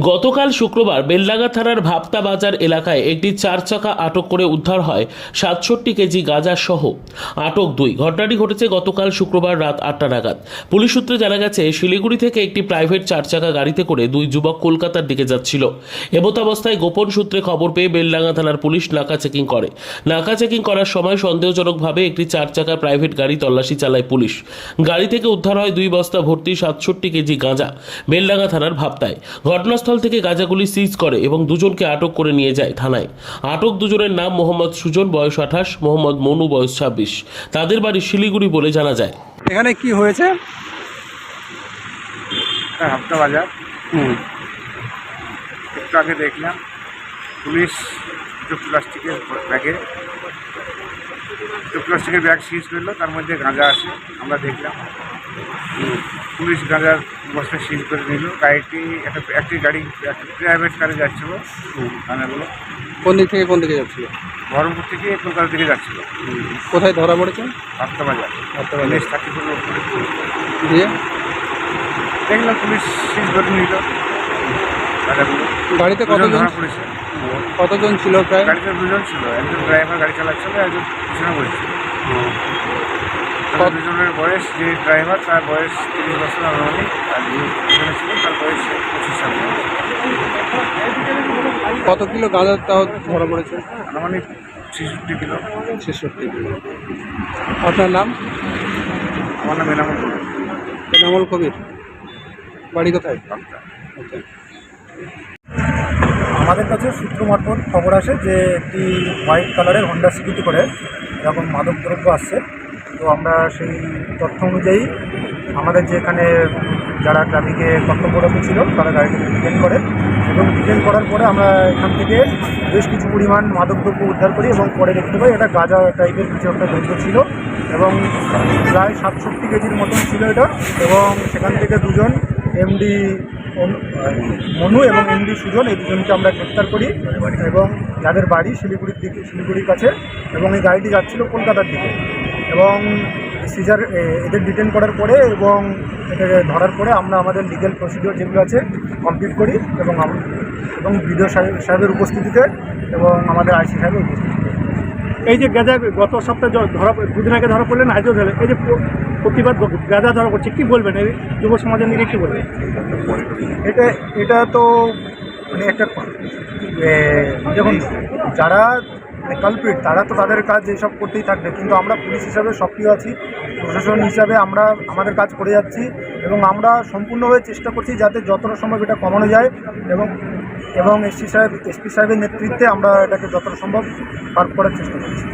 গতকাল শুক্রবার বেলডাঙ্গা থানার ভাপ্তা বাজার এলাকায় একটি চার চাকা আটক করে উদ্ধার হয় সাতষট্টি কেজি গাঁজা সহ। আটক দুই। ঘটনাটি ঘটেছে গতকাল শুক্রবার রাত আটটা নাগাদ। পুলিশ সূত্রে জানা গেছে, শিলিগুড়ি থেকে একটি প্রাইভেট চার চাকা গাড়িতে করে দুই যুবক কলকাতার দিকে যাচ্ছিল। এমতাবস্থায় গোপন সূত্রে খবর পেয়ে বেলডাঙ্গা থানার পুলিশ নাকা চেকিং করে। নাকা চেকিং করার সময় সন্দেহজনকভাবে একটি চার চাকা প্রাইভেট গাড়ি তল্লাশি চালায় পুলিশ। গাড়ি থেকে উদ্ধার হয় দুই বস্তা ভর্তি সাতষট্টি কেজি গাঁজা, বেলডাঙ্গা থানার ভাপ্তায় ঘটনাস্থল থেকে গাঁজাগুলি সিজ করে এবং দুজনকে আটক করে নিয়ে যায় থানায়। আটক দুজনের নাম মোহাম্মদ সুজন বয়স আঠাশ মোহাম্মদ মনু বয়স ছাব্বিশ। তাদের বাড়ি শিলিগুড়ি বলে জানা যায়। এখানে কি হয়েছে? হাফটা বাজার হুম। একটু আগে দেখলাম। পুলিশ দুটো প্লাস্টিকের ব্যাগে দুটো প্লাস্টিকের ব্যাগ সিজ করল তার মধ্যে গাঁজা আছে আমরা দেখলাম। পুলিশ গাঁজার বস্তা সিজ করে নিল। গাড়িটি একটা একটি গাড়ি একটা প্রাইভেট কারে যাচ্ছিল। গাঁজাগুলো কোন দিক থেকে কোন দিকে যাচ্ছিল? বহরমপুর থেকে কলকাতা দিকে যাচ্ছিল। কোথায় ধরা পড়েছে? হাফটা বাজার। হাফটা বাজার। পুলিশ থাকি দিয়ে? দেখলাম পুলিশ সিজ করে নিল। গাঁজাগুলো গাড়িতে কতজন? ধরা পড়েছে। কতজন ছিল প্রায়? গাড়িতে দুজন ছিল। একজন ড্রাইভার গাড়ি চালাচ্ছিল একজন পিছনে বসেছিল। দুজনের বয়স যে ড্রাইভার তার বয়স তিরিশ বছর আনুমানিক আর যে পিছনে ছিল তার বয়স পঁচিশ সাল। কত কিলো গাঁজা তাও ধরা পড়েছে? আনুমানিক ছেষট্টি কিলো। ছেষট্টি কিলো। আপনার নাম? আমার নাম এনামুল কবির, এনামুল কবির। বাড়ি কোথায়। আচ্ছা। আমাদের কাছে সূত্র মারফত খবর আসে যে একটি হোয়াইট কালারের হন্ডা সিকিটি করে এরকম মাদক দ্রব্য আসছে তো আমরা সেই তথ্য অনুযায়ী আমাদের যে এখানে যারা ট্রাফিকে কর্তব্যরত ছিল, তারা গাড়িটিকে ডিটেন করে এবং ডিটেন করার পরে আমরা এখান থেকে বেশ কিছু পরিমাণ মাদক দ্রব্য উদ্ধার করি এবং পরে দেখতে পাই এটা গাঁজা টাইপের কিছু একটা দ্রব্য ছিল এবং প্রায় সাতষট্টি কেজির মতন ছিল এটা এবং সেখান থেকে দুজন এমডি মনু এবং এমডি সুজন এই দুজনকে আমরা গ্রেপ্তার করি এবং যাদের বাড়ি শিলিগুড়ির দিকে শিলিগুড়ির কাছে এবং এই গাড়িটি যাচ্ছিল কলকাতার দিকে। এবং সিজার এদের ডিটেন করার পরে এবং এটাকে ধরার পরে আমরা আমাদের লিগেল প্রসিডিওর যেগুলো আছে কমপ্লিট করি এবং এবং বিডিও সাহেবের উপস্থিতিতে এবং আমাদের আইসি সাহেবের উপস্থিতিতে। এই যে গাঁজা গত সপ্তাহে ধরা দুদিন আগে ধরা পড়লেন আজও ধরে এই যে প্রতিবাদ গাঁজা ধরা পড়ছে কী বলবেন? এই যুব সমাজের নিয়ে কী বলবেন? এটা এটা তো মানে একটা এ, দেখুন যারা কালপিট তারা তো তাদের কাজ এইসব করতেই থাকবে। কিন্তু আমরা পুলিশ হিসাবে সক্রিয় আছি, প্রশাসন হিসাবে আমরা আমাদের কাজ করে যাচ্ছি এবং আমরা সম্পূর্ণভাবে চেষ্টা করছি যাতে যতটা সম্ভব এটা কমানো যায় এবং এবং এসপি সাহেব, এসপি সাহেবের নেতৃত্বে আমরা এটাকে যতটা সম্ভব পার করার চেষ্টা করছি।